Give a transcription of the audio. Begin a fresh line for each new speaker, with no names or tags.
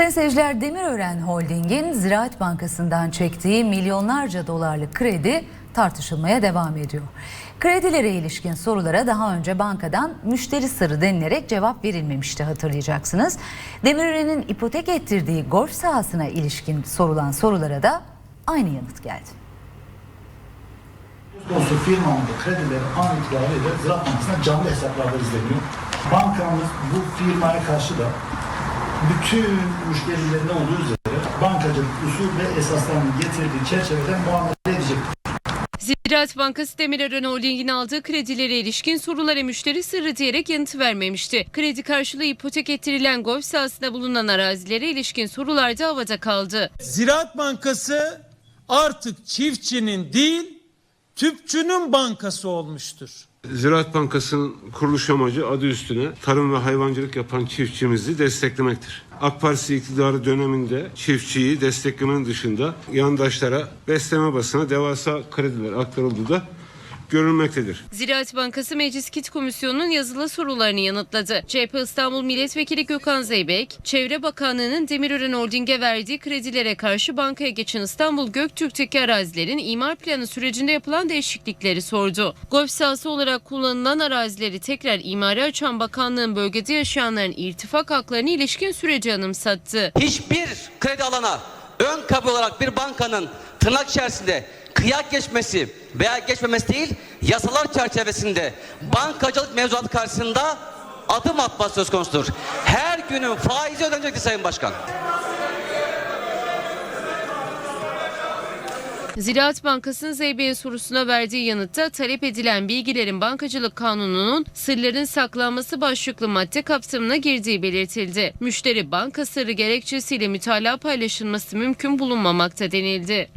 Sayın seyirciler Demirören Holding'in Ziraat Bankası'ndan çektiği milyonlarca dolarlık kredi tartışılmaya devam ediyor. Kredilere ilişkin sorulara daha önce bankadan müşteri sırrı denilerek cevap verilmemişti hatırlayacaksınız. Demirören'in ipotek ettirdiği golf sahasına ilişkin sorulan sorulara da aynı yanıt geldi.
Konusu firmanın da kredileri an itibariyle Ziraat Bankası'na canlı hesaplarda izleniyor. Bankamız bu firmaya karşı da bütün müşterilerine olduğu üzere bankacılık usul ve esaslarının getirdiği çerçeveden muamele edecek.
Ziraat Bankası Demirören Holding'in aldığı kredilere ilişkin sorulara müşteri sırrı diyerek yanıt vermemişti. Kredi karşılığı ipotek ettirilen golf sahasında bulunan arazilere ilişkin sorular da havada kaldı.
Ziraat Bankası artık çiftçinin değil, tüpçünün bankası olmuştur.
Ziraat Bankası'nın kuruluş amacı adı üstüne tarım ve hayvancılık yapan çiftçimizi desteklemektir. AK Parti iktidarı döneminde çiftçiyi desteklemenin dışında yandaşlara besleme basına devasa krediler aktarıldığı da görülmektedir.
Ziraat Bankası Meclis Kit Komisyonu'nun yazılı sorularını yanıtladı. CHP İstanbul Milletvekili Gökhan Zeybek, Çevre Bakanlığı'nın Demirören Holding'e verdiği kredilere karşı bankaya geçen İstanbul Göktürk'teki arazilerin imar planı sürecinde yapılan değişiklikleri sordu. Golf sahası olarak kullanılan arazileri tekrar imara açan bakanlığın bölgede yaşayanların irtifak haklarına ilişkin süreci anımsattı.
hiçbir kredi alana ön kabul olarak bir bankanın tırnak içerisinde kıyak geçmesi veya geçmemesi değil yasalar çerçevesinde bankacılık mevzuatı karşısında adım atması söz konusudur. Her günün faizi ödenecektir Sayın Başkan.
Ziraat Bankası'nın ZB'ye sorusuna verdiği yanıtta talep edilen bilgilerin Bankacılık Kanunu'nun sırların saklanması başlıklı madde kapsamına girdiği belirtildi. Müşteri banka sırrı gerekçesiyle mütalaa paylaşılması mümkün bulunmamakta denildi.